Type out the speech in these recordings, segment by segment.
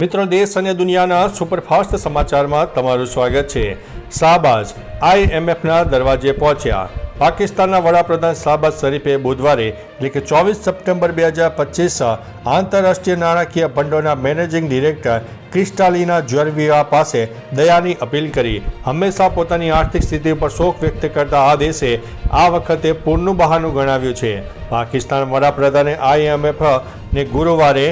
મિત્રો, દેશ અને દુનિયાના સુપરફાસ્ટ સમાચારમાં તમારું સ્વાગત છે. શાહબાજ આઈએમએફના દરવાજે પહોંચ્યા. પાકિસ્તાનના વડાપ્રધાન શાહબાજ શરીફે બુધવારે, એટલે કે ચોવીસ સપ્ટેમ્બર બે હજાર પચીસ, આંતરરાષ્ટ્રીય નાણાકીય ભંડોળના મેનેજિંગ ડિરેક્ટર ક્રિસ્ટાલિના જ્વેરવિયા પાસે દયાની અપીલ કરી. હંમેશા પોતાની આર્થિક સ્થિતિ પર શોક વ્યક્ત કરતા આ દેશે આ વખતે પૂરનું બહાનું ગણાવ્યું છે. પાકિસ્તાન વડાપ્રધાને આઈએમએફ ને ગુરુવારે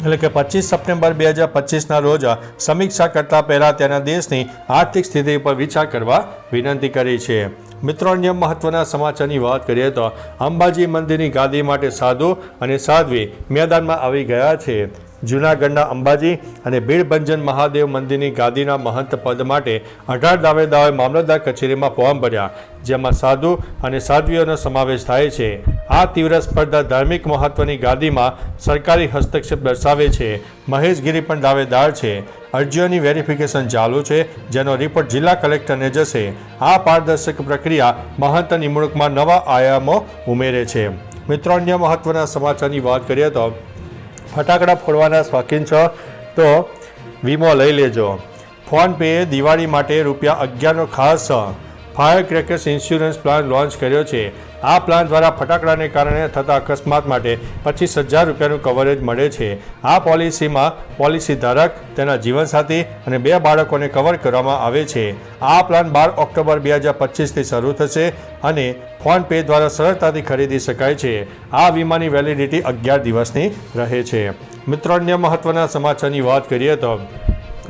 એટલે કે પચીસ સપ્ટેમ્બર બે હજાર પચીસના રોજ સમીક્ષા કરતા પહેલાં તેના દેશની આર્થિક સ્થિતિ પર વિચાર કરવા વિનંતી કરી છે. મિત્રો, અન્ય મહત્વના સમાચારની વાત કરીએ તો અંબાજી મંદિરની ગાદી માટે સાધુ અને સાધ્વી મેદાનમાં આવી ગયા છે. જૂનાગઢના અંબાજી અને ભીડભંજન મહાદેવ મંદિરની ગાદીના મહંત પદ માટે અઢાર દાવેદારોએ મામલતદાર કચેરીમાં ફોર્મ ભર્યા, જેમાં સાધુ અને સાધ્વીઓનો સમાવેશ થાય છે. આ તીવ્ર સ્પર્ધા ધાર્મિક મહત્વની ગાદીમાં સરકારી હસ્તક્ષેપ દર્શાવે છે. મહેશગીરી પણ દાવેદાર છે. અરજીઓની વેરિફિકેશન ચાલુ છે, જેનો રિપોર્ટ જિલ્લા કલેક્ટરને જશે. આ પારદર્શક પ્રક્રિયા મહંત નિમણૂકમાં નવા આયામો ઉમેરે છે. મિત્રો, અન્ય મહત્વના સમાચારની વાત કરીએ તો ફટાકડા ફોડવાના શોખીન છો તો વીમો લઈ લેજો. ફોન પે દિવાળી માટે રૂપિયા અગિયારનો ખાસ fire crackers insurance plan launch કર્યો છે. આ પ્લાન દ્વારા ફટાકડાને કારણે થતા અકસ્માત માટે પચીસ હજાર રૂપિયાનું કવરેજ મળે છે. આ પોલિસીમાં પોલિસી ધારક તેના જીવનસાથી અને બે બાળકોને કવર કરવામાં આવે છે. આ પ્લાન બાર ઓક્ટોબર બે હજાર પચીસથી શરૂ થશે અને ફોન પે દ્વારા સરળતાથી ખરીદી શકાય છે. આ વીમાની વેલિડિટી અગિયાર દિવસની રહે છે. મિત્રો, અન્ય મહત્વના સમાચારની વાત કરીએ તો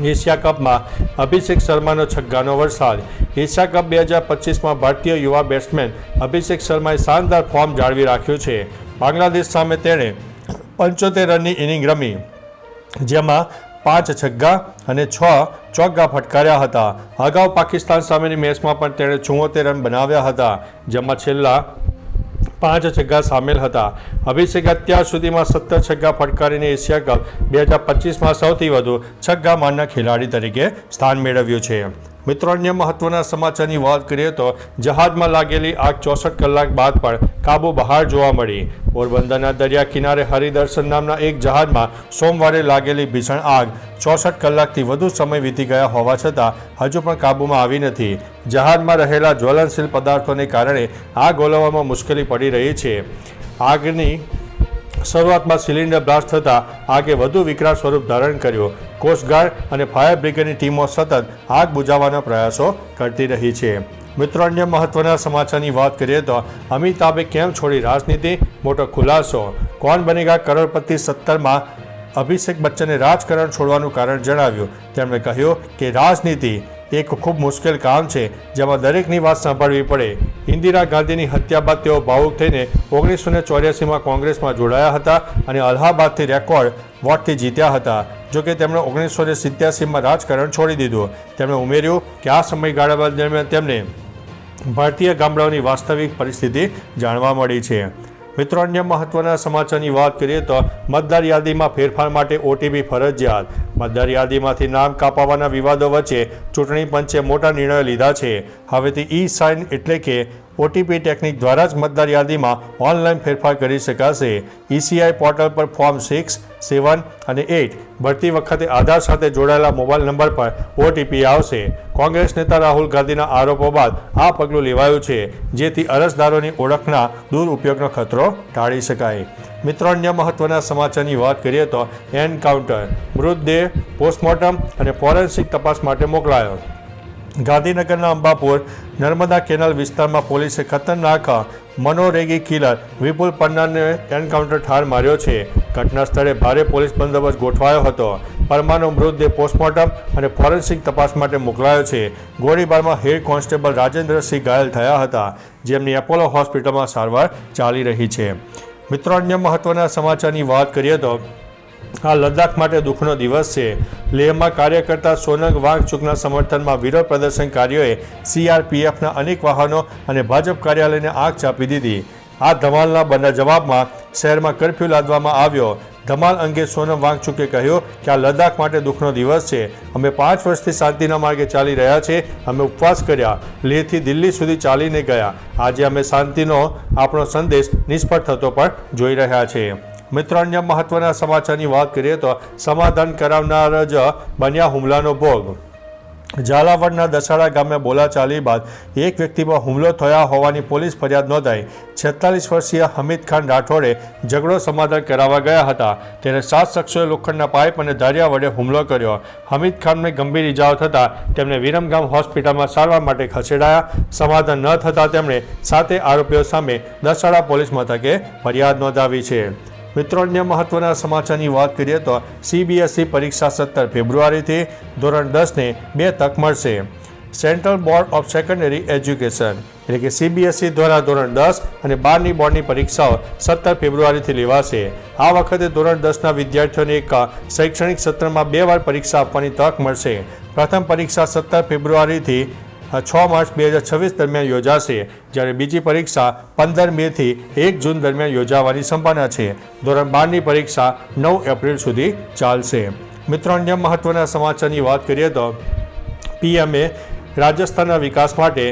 એશિયા કપમાં અભિષેક શર્માનો છગ્ગાનો વરસાદ. એશિયા કપ બે હજાર પચીસમાં ભારતીય યુવા બેટ્સમેન અભિષેક શર્માએ શાનદાર ફોર્મ જાળવી રાખ્યું છે. બાંગ્લાદેશ સામે તેણે પંચોતેર રનની ઇનિંગ રમી, જેમાં પાંચ છગ્ગા અને છ ચોગ્ગા ફટકાર્યા હતા. અગાઉ પાકિસ્તાન સામેની મેચમાં પણ તેણે ચુમ્મોતેર રન બનાવ્યા હતા, જેમાં છેલ્લા પાંચ છગ્ગા સામેલ હતા. અભિષેક અત્યાર સુધીમાં સત્તર છગ્ગા ફટકારીને એશિયા કપ બે હજાર પચીસમાં સૌથી વધુ છગ્ગા મારના ખેલાડી તરીકે સ્થાન મેળવ્યું છે. મિત્રો, અન્ય મહત્વના સમાચારની વાત કરીએ તો જહાજમાં લાગેલી આગ ચોસઠ કલાક બાદ પણ કાબુ બહાર જોવા મળી. પોરબંદરના દરિયા કિનારે હરિદર્શન નામના એક જહાજમાં સોમવારે લાગેલી ભીષણ આગ ચોસઠ કલાકથી વધુ સમય વીતી ગયા હોવા છતાં હજુ પણ કાબૂમાં આવી નથી. જહાજમાં રહેલા જ્વલનશીલ પદાર્થોને કારણે આગ ઓલવવામાં મુશ્કેલી પડી રહી છે. આગની શરૂઆતમાં સિલિન્ડર બ્લાસ્ટ થતાં આગે વધુ વિકરાળ સ્વરૂપ ધારણ કર્યું. કોસ્ટગાર્ડ અને ફાયર બ્રિગેડની ટીમો સતત આગ બુઝાવવાના પ્રયાસો કરતી રહી છે. મિત્રો, અન્ય મહત્વના સમાચારની વાત કરીએ તો અમિતાભે કેમ છોડી રાજનીતિ? મોટો ખુલાસો. કોણ બનેગા કરોડપતિ સત્તરમાં? અભિષેક બચ્ચને રાજકારણ છોડવાનું કારણ જણાવ્યું. તેમણે કહ્યું કે રાજનીતિ એક ખૂબ મુશ્કેલ કામ છે, જેમાં દરેકની વાત સાંભળવી પડે. ઇન્દિરા ગાંધીની હત્યા બાદ તેઓ ભાવુક થઈને ઓગણીસો ને ચોર્યાસીમાં કોંગ્રેસમાં જોડાયા હતા અને અલ્હાબાદથી રેકોર્ડ વોટથી જીત્યા હતા. જોકે તેમણે ઓગણીસો ને સિત્યાસીમાં રાજકારણ છોડી દીધું. તેમણે ઉમેર્યું કે આ સમયગાળા દરમિયાન તેમને ભારતીય ગામડાઓની વાસ્તવિક પરિસ્થિતિ જાણવા મળી છે. મિત્રો, અન્ય મહત્વના સમાચારની વાત કરીએ તો મતદાર યાદીમાં ફેરફાર માટે ઓટીપી ફરજિયાત. મતદાર યાદીમાંથી નામ કાપાવાના વિવાદો વચ્ચે ચૂંટણી પંચે મોટા નિર્ણયો લીધા છે. હવેથી ઈ સાઇન એટલે કે ઓટીપી ટેકનિક દ્વારા જ મતદાર યાદીમાં ઓનલાઈન ફેરફાર કરી શકાશે. ઈસીઆઈ પોર્ટલ પર ફોર્મ સિક્સ, સેવન અને એઇટ ભરતી વખતે આધાર સાથે જોડાયેલા મોબાઈલ નંબર પર ઓટીપી આવશે. કોંગ્રેસ નેતા રાહુલ ગાંધીના આરોપો બાદ આ પગલું લેવાયું છે, જેથી અરજદારોની ઓળખના દુરુપયોગનો ખતરો ટાળી શકાય. મિત્રો, અન્ય મહત્વના સમાચારની વાત કરીએ તો એનકાઉન્ટર, મૃતદેહ, પોસ્ટમોર્ટમ અને ફોરેન્સિક તપાસ માટે મોકલાયો. ગાંધીનગરના અંબાપુર નર્મદા કેનાલ વિસ્તારમાં પોલીસે ખતરનાક મનોરેગી કિલર વિપુલ પન્નાને એન્કાઉન્ટર ઠાર માર્યો છે. ઘટના સ્થળે ભારે પોલીસ બંદોબસ્ત ગોઠવાયો હતો. પરમાનો મૃતદેહ પોસ્ટમોર્ટમ અને ફોરેન્સિક તપાસ માટે મોકલાયો છે. ગોળીબારમાં હેડ કોન્સ્ટેબલ રાજેન્દ્રસિંહ ઘાયલ થયા હતા, જેમની એપોલો હોસ્પિટલમાં સારવાર ચાલી રહી છે. મિત્રો, અન્ય મહત્વના સમાચારની વાત કરીએ તો આ લદ્દાખ માટે દુઃખનો દિવસ છે. લેહમાં કાર્ય કરતા સોનગ વાંગચુકના સમર્થનમાં વિરોધ પ્રદર્શનકારીઓએ સીઆરપીએફના અનેક વાહનો અને ભાજપ કાર્યાલયને આગ ચાપી દીધી. આ ધમાલના બના જવાબમાં શહેરમાં કરફ્યુ લાદવામાં આવ્યો. ધમાલ અંગે સોનમ વાંગચુકે કહ્યું કે આ લદ્દાખ માટે દુઃખનો દિવસ છે. અમે પાંચ વર્ષથી શાંતિના માર્ગે ચાલી રહ્યા છે. અમે ઉપવાસ કર્યા. લેહથી દિલ્હી સુધી ચાલીને ગયા. આજે અમે શાંતિનો આપણો સંદેશ નિષ્ફળ થતો પણ જોઈ રહ્યા છે. મિત્રો અન્ય મહત્વના સમાચારની વાત કરીએ તો સમાધાન કરાવનાર જ બન્યા હુમલાનો ભોગ. ઝાલાવાડના દસાડા ગામે બોલાચાલી બાદ એક વ્યક્તિ પર હુમલો થયા હોવાની પોલીસ ફરિયાદ નોંધાઈ. છેતાલીસ વર્ષીય હમીદ ખાન રાઠોડે ઝઘડો સમાધાન કરાવવા ગયા હતા. ત્યારે સાત શખ્સોએ લોખંડના પાઇપ અને ધારિયા વડે હુમલો કર્યો. હમીદ ખાનને ગંભીર ઇજાઓ થતાં તેમને વિરમગામ હોસ્પિટલમાં સારવાર માટે ખસેડાયા. સમાધાન ન થતાં તેમણે સાતે આરોપીઓ સામે દસાડા પોલીસ મથકે ફરિયાદ નોંધાવી છે. મિત્રો, અન્ય મહત્વના સમાચારની વાત કરીએ તો સીબીએસઈ પરીક્ષા સત્તર ફેબ્રુઆરીથી ધોરણ દસને બે તક મળશે. Central board of secondary education એટલે કે સીબીએસઈ દ્વારા ધોરણ દસ અને બારની બોર્ડની પરીક્ષાઓ સત્તર ફેબ્રુઆરીથી લેવાશે. આ વખતે ધોરણ દસના વિદ્યાર્થીઓને એક શૈક્ષણિક સત્રમાં બે વાર પરીક્ષા આપવાની તક મળશે. પ્રથમ પરીક્ષા સત્તર ફેબ્રુઆરીથી છ માર્ચ બે હજાર છવ્વીસ દરમિયાન યોજાશે, જ્યારે બીજી પરીક્ષા પંદર મેથી એક જૂન દરમિયાન યોજાવાની સંભાવના છે. ધોરણ બારની પરીક્ષા નવ એપ્રિલ સુધી ચાલશે. મિત્રો, અન્ય મહત્વના સમાચારની વાત કરીએ તો પીએમએ રાજસ્થાનના વિકાસ માટે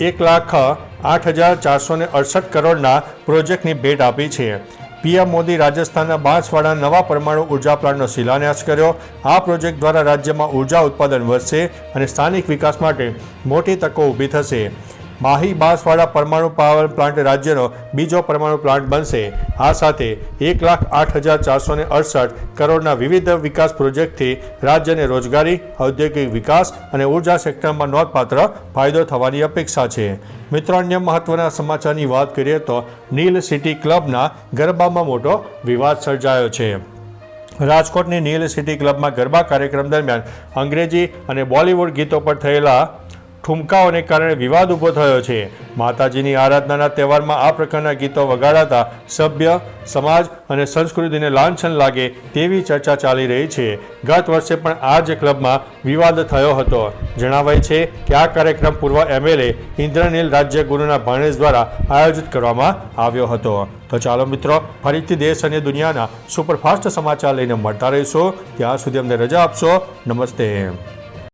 એક લાખ આઠ હજાર ચારસો અડસઠ કરોડના પ્રોજેક્ટની ભેટ આપી છે. પીએમ મોદી રાજસ્થાનના બાંસવાડા નવા પરમાણુ ઊર્જા પ્લાન્ટનો શિલાન્યાસ કર્યો. આ પ્રોજેક્ટ દ્વારા રાજ્યમાં ઊર્જા ઉત્પાદન વધશે અને સ્થાનિક વિકાસ માટે મોટી તકો ઊભી થશે. માહી બાંસવાડા પરમાણુ પાવર પ્લાન્ટ રાજ્યનો બીજો પરમાણુ પ્લાન્ટ બનશે. આ સાથે એક લાખ આઠ હજાર ચારસો ને અડસઠ કરોડના વિવિધ વિકાસ પ્રોજેક્ટથી રાજ્યને રોજગારી, ઔદ્યોગિક વિકાસ અને ઊર્જા સેક્ટરમાં નોંધપાત્ર ફાયદો થવાની અપેક્ષા છે. મિત્રો, અન્ય મહત્વના સમાચારની વાત કરીએ તો નીલ સિટી ક્લબના ગરબામાં મોટો વિવાદ સર્જાયો છે. રાજકોટની નીલ સિટી ક્લબમાં ગરબા કાર્યક્રમ દરમિયાન અંગ્રેજી અને બોલિવૂડ ગીતો પર થયેલા ઠુમકાઓને કારણે વિવાદ ઊભો થયો છે. માતાજીની આરાધનાના તહેવારમાં આ પ્રકારના ગીતો વગાડાતા સભ્ય, સમાજ અને સંસ્કૃતિને લાંછન લાગે તેવી ચર્ચા ચાલી રહી છે. ગત વર્ષે પણ આ જ ક્લબમાં વિવાદ થયો હતો. જણાવાય છે કે આ કાર્યક્રમ પૂર્વ એમએલએ ઇન્દ્રનીલ રાજ્યગુરુના ભાણેજ દ્વારા આયોજિત કરવામાં આવ્યો હતો. તો ચાલો મિત્રો, ફરીથી દેશ અને દુનિયાના સુપરફાસ્ટ સમાચાર લઈને મળતા રહીશું. ત્યાં સુધી અમને રજા આપશો. નમસ્તે.